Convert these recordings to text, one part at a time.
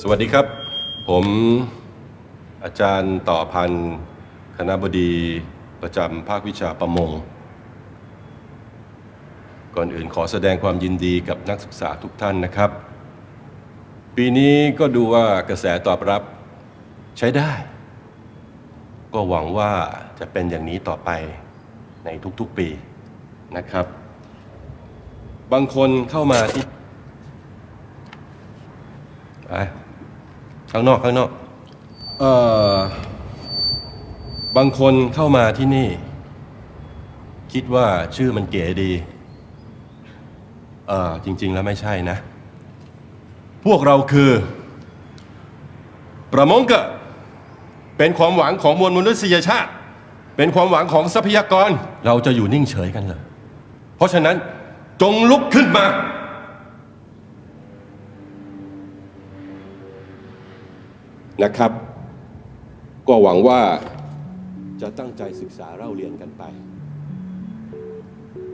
สวัสดีครับ ผมอาจารย์ต่อพันธ์คณะบดีประจำภาควิชาประมง ก่อนอื่นขอแสดงความยินดีกับนักศึกษาทุกท่านนะครับ ปีนี้ก็ดูว่ากระแสตอบรับใช้ได้ ก็หวังว่าจะเป็นอย่างนี้ต่อไปในทุกๆปีนะครับ บางคนเข้ามาที่ ไปข้างนอกข้างนอก เอ่อบางคนเข้ามาที่นี่ คิดว่าชื่อมันเก๋ดี เอ่อจริง ๆ แล้วไม่ใช่นะ พวกเราคือ ประมงกะเป็นความหวังของมวลมนุษยชาติ เป็นความหวังของทรัพยากร เราจะอยู่นิ่งเฉยกันเหรอเพราะฉะนั้นจงลุกขึ้นมา นะครับ ก็หวังว่าจะตั้งใจศึกษาเล่าเรียนกันไป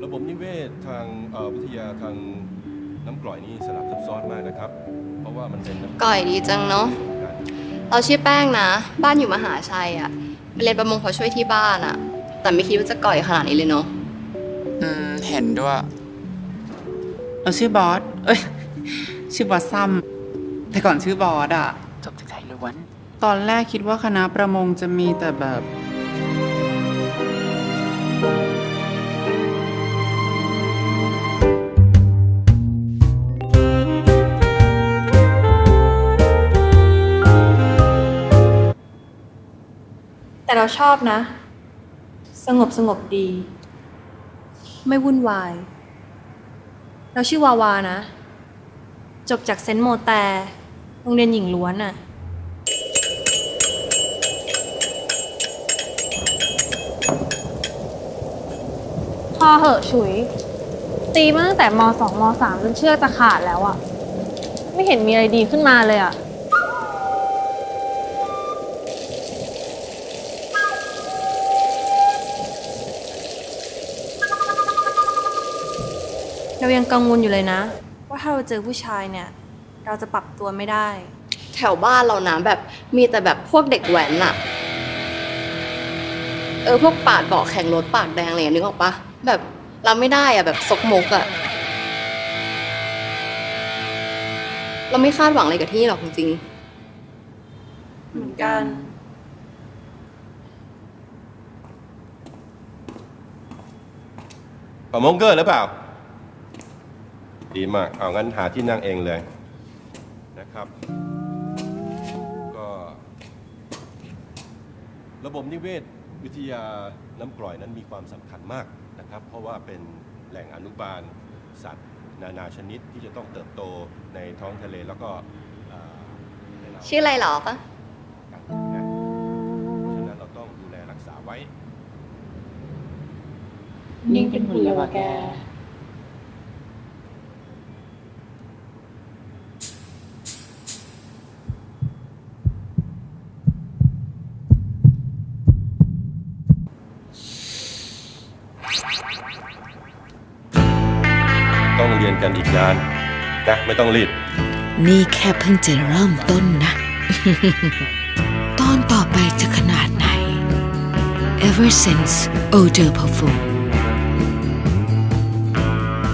ระบบนิเวศทางเอ่อวิทยาทางน้ำกร่อยนี่สลับซับซ้อนมากนะครับ เพราะว่ามันเป็นน้ำก่อยดีจังเนาะเราชื่อแป้งนะ บ้านอยู่มหาชัยอะไปเรียนประมงเขาช่วยที่บ้านอะแต่ไม่คิดว่าจะก่อยขนาดนี้เลยเนาะอืมเห็นด้วยเราชื่อบอสเอ้ยชื่อบอสซัมแต่ก่อนชื่อบอสอะ ตอนแรกคิดว่าคณะประมงจะมีแต่แบบ แต่เราชอบนะ สงบสงบดี ไม่วุ่นวาย เราชื่อวาวานะ จบจากเซนต์โมแต่โรงเรียนหญิงล้วนอะ พอเหอะฉุย ตีมาตั้งแต่มสองมสามจนเชือกจะขาดแล้วอะไม่เห็นมีอะไรดีขึ้นมาเลยอะเรายังกังวลอยู่เลยนะ ว่าถ้าเราเจอผู้ชายเนี่ย เราจะปรับตัวไม่ได้ แถวบ้านเรานะแบบมีแต่แบบพวกเด็กแว้นอะเออพวกปาดเบาะแข่งรถปากแดงอะไรอย่างนึกออกปะ แบบเราไม่ได้อะแบบซกมกอะเราไม่คาดหวังอะไรกับที่นี่หรอกจริงเหมือนกันประมงเกอร์หรือเปล่า ดีมาก เอางั้นหาที่นั่งเองเลยนะครับ ก็ ระบบนิเวศ วิทยาน้ำกร่อยนั้นมีความสำคัญมากนะครับ เพราะว่าเป็นแหล่งอนุบาลสัตว์ นานาชนิดที่จะต้องเติบโตในท้องทะเลแล้วก็เอ่อให้เราๆชื่ออะไรหรอปะกันนะเพราะฉะนั้นเราต้องดูแลรักษาไว้ นิ่งเป็นหุ่นเลยวะแก ต้องเรียนกันอีกนานนะไม่ต้องรีบ นี่แค่เพิ่งจะเริ่มต้นนะ ตอนต่อไปจะขนาดไหน Ever since Odor Perfume